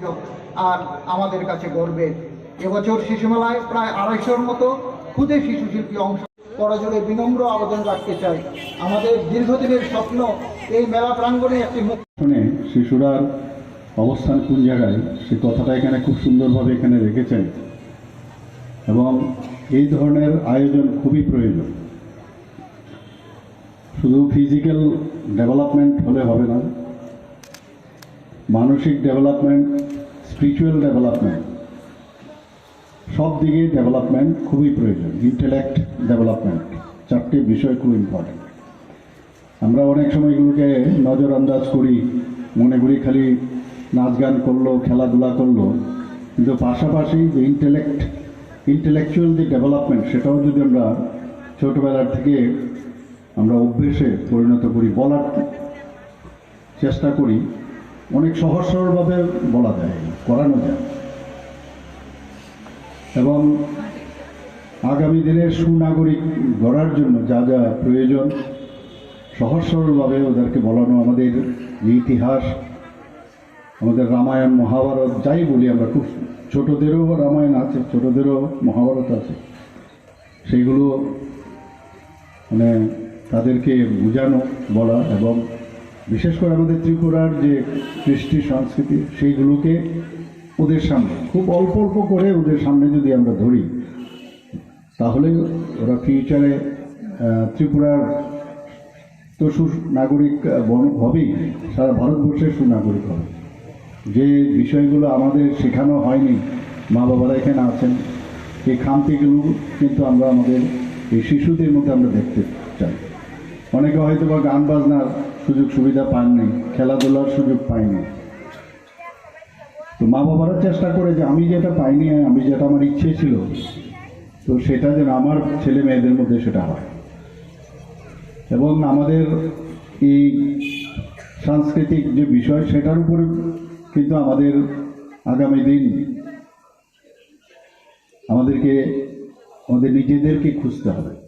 আর আমাদের কাছে গর্বের এবছর শিশু মেলায় প্রায় আড়াইশোর মতো ক্ষুদে শিশু শিল্পী অংশ। করজোড়ে বিনম্র আবেদন রাখতে চাই। আমাদের দীর্ঘদিনের স্বপ্ন এই মেলা প্রাঙ্গণে একটি মুখ শুনে শিশুরার অবস্থান কোন জায়গায়, সে কথাটা এখানে খুব সুন্দরভাবে এখানে রেখেছেন। এবং এই ধরনের আয়োজন খুবই প্রয়োজন। শুধু ফিজিক্যাল ডেভেলপমেন্ট হলে হবে না মানসিক ডেভেলপমেন্ট স্পিরিচুয়াল ডেভেলপমেন্ট সব দিকে ডেভেলপমেন্ট খুবই প্রয়োজন ইন্টেলেক্ট ডেভেলপমেন্ট চারটি বিষয় খুব ইম্পর্টেন্ট আমরা অনেক সময় এগুলোকে নজর আন্দাজ করি, মনে করি খালি নাচ গান করল, খেলাধুলা করল, কিন্তু পাশাপাশি যে ইন্টেলেক্ট ইন্টেলেকচুয়াল যে ডেভেলপমেন্ট সেটাও যদি আমরা ছোটোবেলার থেকে আমরা অভ্যেসে পরিণত করি, বলার চেষ্টা করি অনেক সহজ সরলভাবে বলা যায়, করানো যায়। এবং আগামী দিনের সুনাগরিক গড়ার জন্য যা যা প্রয়োজন সহজ সরলভাবে ওদেরকে বলানো আমাদের যে ইতিহাস, আমাদের রামায়ণ, মহাভারত, যাই বলি আমরা, খুব ছোটদেরও রামায়ণ আছে, ছোটোদেরও মহাভারত আছে। সেইগুলো মানে তাদেরকে বোঝানো, বলা এবং বিশেষ করে আমাদের ত্রিপুরার যে কৃষ্টি সংস্কৃতি, সেইগুলোকে ওদের সামনে, খুব অল্প অল্প করে ওদের সামনে যদি আমরা ধরি, তাহলে ওরা ফিউচারে ত্রিপুরার তো সুনাগরিক হবেই, সারা ভারতবর্ষের সুনাগরিক হবে। যে বিষয়গুলো আমাদের শেখানো হয়নি, মা বাবারা এখানে আছেন, এই খামতিগুলো কিন্তু আমরা আমাদের, এই শিশুদের মধ্যে আমরা দেখতে চাই। অনেকে হয়তো বা গান বাজনার সুযোগ সুবিধা পাননি, খেলাধুলার সুযোগ পায়নি তো মা বাবারা চেষ্টা করে যে আমি যেটা পাইনি, আমি যেটা আমার ইচ্ছে ছিল, তো সেটা যেন আমার ছেলে মেয়েদের মধ্যে সেটা হয়। এবং আমাদের এই সাংস্কৃতিক যে বিষয়, সেটার উপরে কিন্তু আমাদের আগামী দিন আমাদেরকে, আমাদের নিজেদেরকে খুঁজতে হবে।